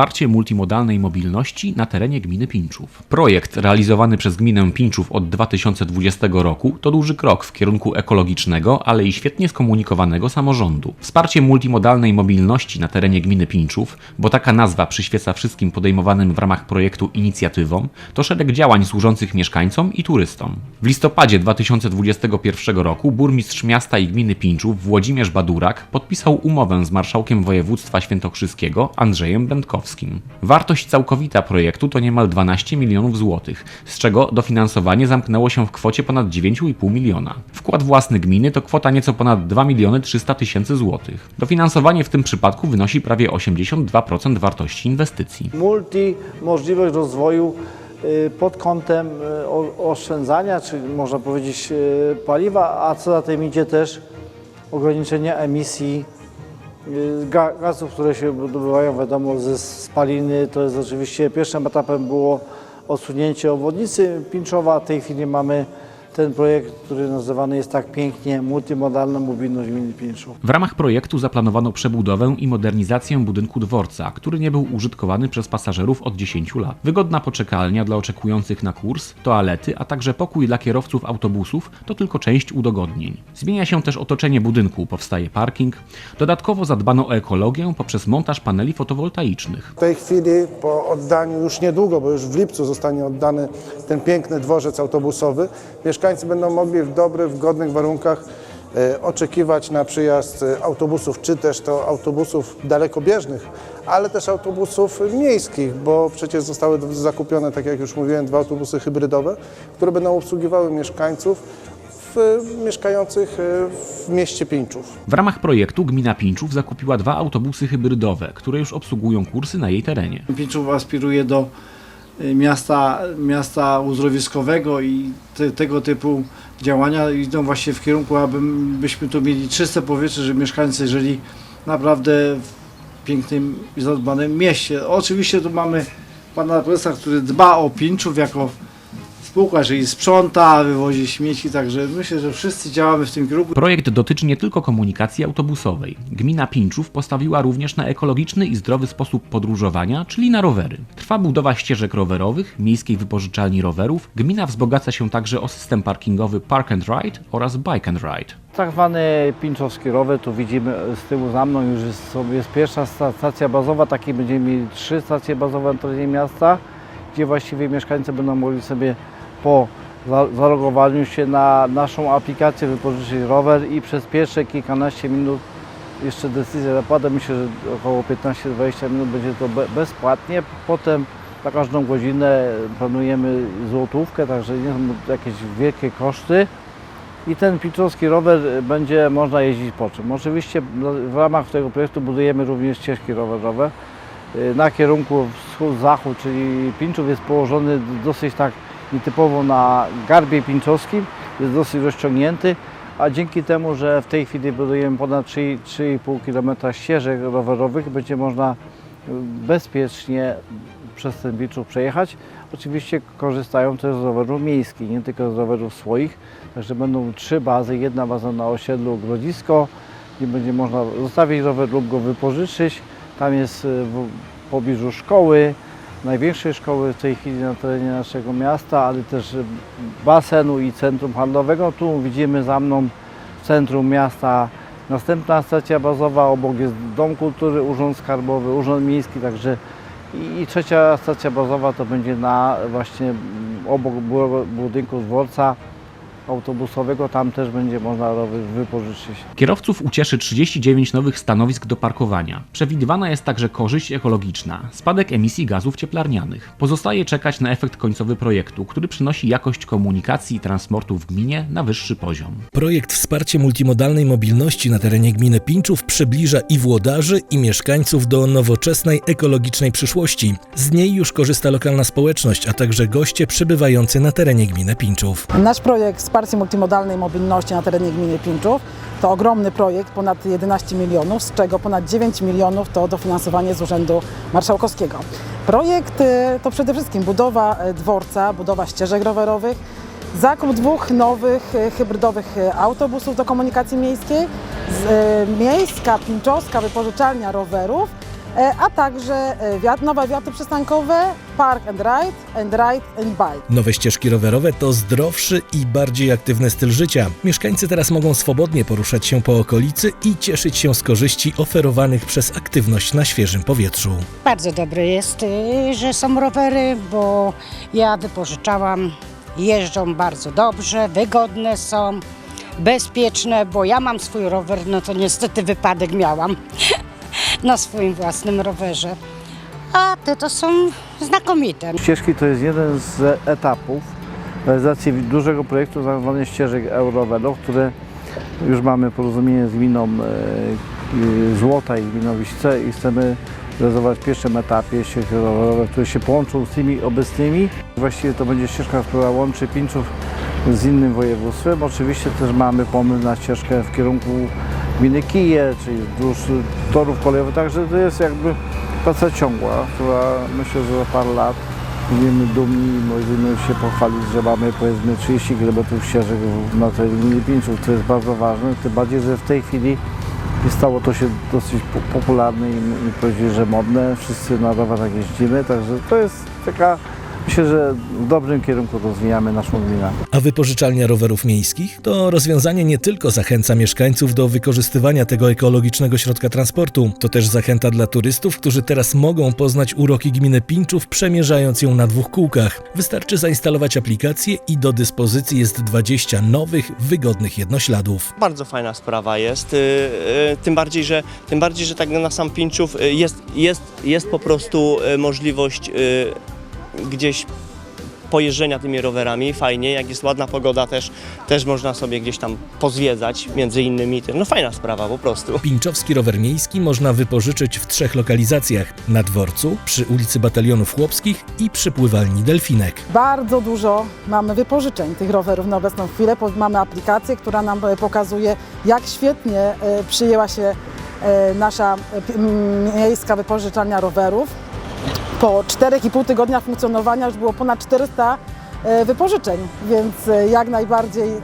Wsparcie multimodalnej mobilności na terenie gminy Pińczów. Projekt realizowany przez gminę Pińczów od 2020 roku to duży krok w kierunku ekologicznego, ale i świetnie skomunikowanego samorządu. Wsparcie multimodalnej mobilności na terenie gminy Pińczów, bo taka nazwa przyświeca wszystkim podejmowanym w ramach projektu inicjatywom, to szereg działań służących mieszkańcom i turystom. W listopadzie 2021 roku burmistrz miasta i gminy Pińczów Włodzimierz Badurak podpisał umowę z marszałkiem województwa świętokrzyskiego Andrzejem Będkowskim. Wartość całkowita projektu to niemal 12 milionów złotych, z czego dofinansowanie zamknęło się w kwocie ponad 9,5 miliona. Wkład własny gminy to kwota nieco ponad 2 miliony 300 tysięcy złotych. Dofinansowanie w tym przypadku wynosi prawie 82% wartości inwestycji. multi możliwość rozwoju y, pod kątem y, oszczędzania, czy można powiedzieć y, paliwa, a co za tym idzie też ograniczenia emisji gazów, które się wydobywają, wiadomo, ze spaliny. To jest oczywiście pierwszym etapem było odsunięcie obwodnicy Pińczowa. W tej chwili mamy ten projekt, który nazywany jest tak pięknie multimodalna mobilność gminy Pińczów. W ramach projektu zaplanowano przebudowę i modernizację budynku dworca, który nie był użytkowany przez pasażerów od 10 lat. Wygodna poczekalnia dla oczekujących na kurs, toalety, a także pokój dla kierowców autobusów to tylko część udogodnień. Zmienia się też otoczenie budynku, powstaje parking. Dodatkowo zadbano o ekologię poprzez montaż paneli fotowoltaicznych. W tej chwili po oddaniu, już niedługo, bo już w lipcu zostanie oddany ten piękny dworzec autobusowy, mieszkańcy będą mogli w dobrych, w godnych warunkach e, oczekiwać na przyjazd e, autobusów, czy też to autobusów dalekobieżnych, ale też autobusów miejskich, bo przecież zostały zakupione, tak jak już mówiłem, dwa autobusy hybrydowe, które będą obsługiwały mieszkańców w, mieszkających e, w mieście Pińczów. W ramach projektu gmina Pińczów zakupiła dwa autobusy hybrydowe, które już obsługują kursy na jej terenie. Pińczów aspiruje do miasta, miasta uzdrowiskowego i te, tego typu działania idą właśnie w kierunku, abyśmy tu mieli czyste powietrze, że mieszkańcy żyli naprawdę w pięknym i zadbanym mieście. Oczywiście tu mamy pana prezesa, który dba o Pińczów jako spółka, czyli sprząta, wywozi śmieci, także myślę, że wszyscy działamy w tym kierunku. Projekt dotyczy nie tylko komunikacji autobusowej. Gmina Pińczów postawiła również na ekologiczny i zdrowy sposób podróżowania, czyli na rowery. Trwa budowa ścieżek rowerowych, miejskiej wypożyczalni rowerów. Gmina wzbogaca się także o system parkingowy Park and Ride oraz Bike and Ride. Tak zwany Pinczowski rower, tu widzimy z tyłu za mną już jest, jest pierwsza sta- stacja bazowa, takiej będziemy mieli trzy stacje bazowe na terenie miasta, gdzie właściwie mieszkańcy będą mogli sobie po za- zalogowaniu się na naszą aplikację wypożyczyć rower i przez pierwsze kilkanaście minut jeszcze decyzja zapada, myślę, że około 15-20 minut będzie to be- bezpłatnie, potem za każdą godzinę planujemy złotówkę, także nie są jakieś wielkie koszty. I ten piczowski rower będzie można jeździć po czym. Oczywiście w ramach tego projektu budujemy również ścieżki rowerowe na kierunku wschód-zachód, czyli Pinczów jest położony dosyć tak nietypowo na garbie pinczowskim, jest dosyć rozciągnięty, a dzięki temu, że w tej chwili budujemy ponad 3 3,5 km ścieżek rowerowych, będzie można y, bezpiecznie przez ten Piczów przejechać. Oczywiście korzystają też z rowerów miejskich, nie tylko z rowerów swoich. Także będą trzy bazy. Jedna baza na osiedlu Grodzisko, gdzie będzie można zostawić rower lub go wypożyczyć. Tam jest y, w pobliżu szkoły, największej szkoły w tej chwili na terenie naszego miasta, ale też y, basenu i centrum handlowego. Tu widzimy za mną centrum miasta następna stacja bazowa, obok jest Dom Kultury, Urząd Skarbowy, Urząd Miejski, także i, trzecia stacja bazowa to będzie na właśnie obok budynku dworca autobusowego, tam też będzie można rower wypożyczyć. Kierowców ucieszy 39 nowych stanowisk do parkowania. Przewidywana jest także korzyść ekologiczna, spadek emisji gazów cieplarnianych. Pozostaje czekać na efekt końcowy projektu, który przynosi jakość komunikacji i transportu w gminie na wyższy poziom. Projekt Wsparcie Multimodalnej Mobilności na terenie gminy Pińczów przybliża i włodarzy, i mieszkańców do nowoczesnej, ekologicznej przyszłości. Z niej już korzysta lokalna społeczność, a także goście przybywający na terenie gminy Pińczów. Nasz projekt Wsparcie Multimodalnej Mobilności na terenie gminy Pińczów to ogromny projekt, ponad 11 milionów, z czego ponad 9 milionów to dofinansowanie z Urzędu Marszałkowskiego. Projekt y, to przede wszystkim budowa y, dworca, budowa ścieżek rowerowych, zakup dwóch nowych y, hybrydowych autobusów do komunikacji miejskiej, miejska, pińczowska wypożyczalnia rowerów a także e, wiat, nowe wiaty przystankowe, park and ride, and ride and bike. Nowe ścieżki rowerowe to zdrowszy i bardziej aktywny styl życia. Mieszkańcy teraz mogą swobodnie poruszać się po okolicy i cieszyć się z korzyści oferowanych przez aktywność na świeżym powietrzu. Bardzo dobre jest, y, że są rowery, bo ja wypożyczałam, jeżdżą bardzo dobrze, wygodne są, bezpieczne, bo ja mam swój rower, no to niestety wypadek miałam na swoim własnym rowerze. A te to są znakomite. Ścieżki to jest jeden z etapów realizacji dużego projektu zwanego ścieżek Eurowedo, które już mamy porozumienie z gminą e, e, Złota i gminą Wiśce i chcemy realizować w pierwszym etapie ścieżki rowerowe, które się połączą z tymi obecnymi. Właściwie to będzie ścieżka, która łączy Pińczów z innym województwem. Oczywiście też mamy pomysł na ścieżkę w kierunku gminy Kije, czyli wzdłuż torów kolejowych, także to jest jakby praca ciągła, która myślę, że za parę lat będziemy dumni i możemy się pochwalić, że mamy powiedzmy 30 km ścieżek na terenie gminy Pińczów, co jest bardzo ważne, tym bardziej, że w tej chwili stało to się dosyć po- popularne i, i powiedzieć, że modne, wszyscy na rowerach jeździmy, także to jest taka, myślę, że w dobrym kierunku rozwijamy naszą gminę. A wypożyczalnia rowerów miejskich to rozwiązanie nie tylko zachęca mieszkańców do wykorzystywania tego ekologicznego środka transportu, to też zachęta dla turystów, którzy teraz mogą poznać uroki gminy Pińczów przemierzając ją na dwóch kółkach. Wystarczy zainstalować aplikację i do dyspozycji jest 20 nowych, wygodnych jednośladów. Bardzo fajna sprawa jest, y, y, tym bardziej, że, tym bardziej, że tak na sam Pińczów y, jest, jest, jest po prostu możliwość gdzieś pojeżdżenia tymi rowerami, fajnie, jak jest ładna pogoda też, też można sobie gdzieś tam pozwiedzać, między innymi tym, no fajna sprawa po prostu. Pińczowski rower miejski można wypożyczyć w trzech lokalizacjach: na dworcu, przy ulicy Batalionów Chłopskich i przy pływalni Delfinek. Bardzo dużo mamy wypożyczeń tych rowerów na obecną chwilę. Mamy aplikację, która nam e, pokazuje, jak świetnie e, przyjęła się e, nasza miejska wypożyczalnia rowerów. Po 4,5 tygodnia funkcjonowania już było ponad 400 e, wypożyczeń, więc e, jak najbardziej e,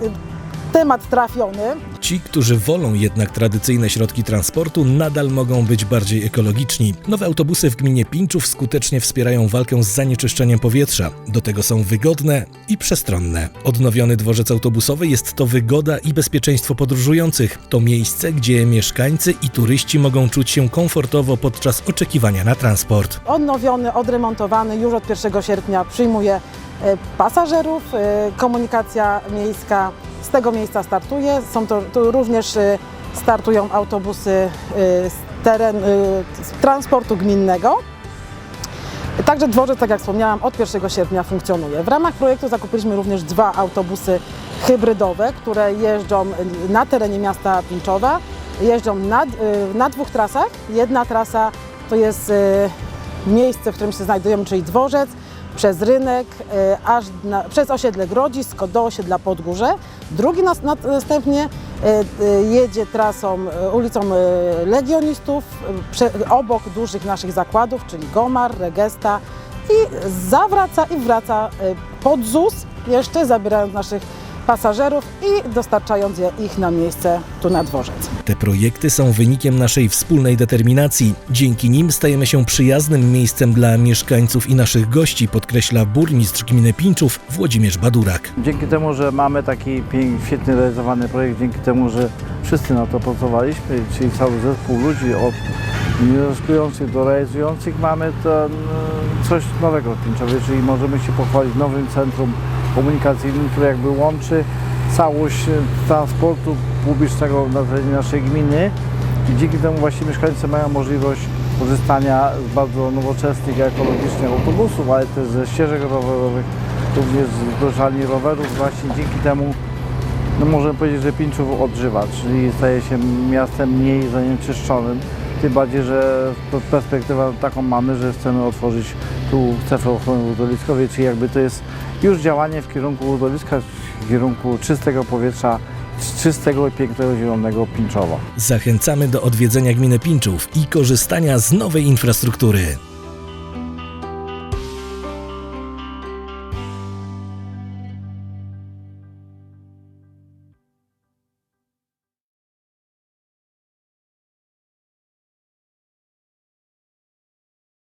temat trafiony. Ci, którzy wolą jednak tradycyjne środki transportu, nadal mogą być bardziej ekologiczni. Nowe autobusy w gminie Pińczów skutecznie wspierają walkę z zanieczyszczeniem powietrza. Do tego są wygodne i przestronne. Odnowiony dworzec autobusowy jest to wygoda i bezpieczeństwo podróżujących. To miejsce, gdzie mieszkańcy i turyści mogą czuć się komfortowo podczas oczekiwania na transport. odnowiony, odremontowany. Już od 1 sierpnia przyjmuje e, pasażerów. E, Komunikacja miejska z tego miejsca startuje. Są to tu również e, startują autobusy e, z, teren, e, z transportu gminnego. Także dworzec, tak jak wspomniałam, od 1 sierpnia funkcjonuje. W ramach projektu zakupiliśmy również dwa autobusy hybrydowe, które jeżdżą na terenie miasta Pińczowa. Jeżdżą na, y, na dwóch trasach. Jedna trasa to jest y, miejsce, w którym się znajdujemy, czyli dworzec, przez rynek, y, aż na, przez osiedle Grodzisko do osiedla Podgórze. Drugi następnie y, y, jedzie trasą y, ulicą Legionistów, obok dużych naszych zakładów, czyli Gomar, Regesta i zawraca i wraca pod ZUS, jeszcze zabierając naszych pasażerów i dostarczając je, ich na miejsce tu na dworzec. Te projekty są wynikiem naszej wspólnej determinacji. Dzięki nim stajemy się przyjaznym miejscem dla mieszkańców i naszych gości, podkreśla burmistrz gminy Pińczów Włodzimierz Badurak. Dzięki temu, że mamy taki świetnie realizowany projekt, dzięki temu, że wszyscy na to pracowaliśmy, czyli cały zespół ludzi od wnioskujących do realizujących, mamy ten, e, coś nowego w Pińczowie, czyli możemy się pochwalić nowym centrum komunikacyjnym, które jakby łączy całość e, transportu publicznego na terenie naszej gminy i dzięki temu właśnie mieszkańcy mają możliwość korzystania z bardzo nowoczesnych i ekologicznych autobusów, ale też ze ścieżek rowerowych, również z dożalni rowerów. Właśnie dzięki temu no możemy powiedzieć, że Pińczów odżywa, czyli staje się miastem mniej zanieczyszczonym. Tym bardziej, że p- perspektywę taką mamy, że chcemy otworzyć tu strefę ochrony uzdrowiskowej, czyli jakby to jest już działanie w kierunku uzdrowiska, w kierunku czystego powietrza, czystego i pięknego zielonego Pińczowa. Zachęcamy do odwiedzenia gminy Pińczów i korzystania z nowej infrastruktury.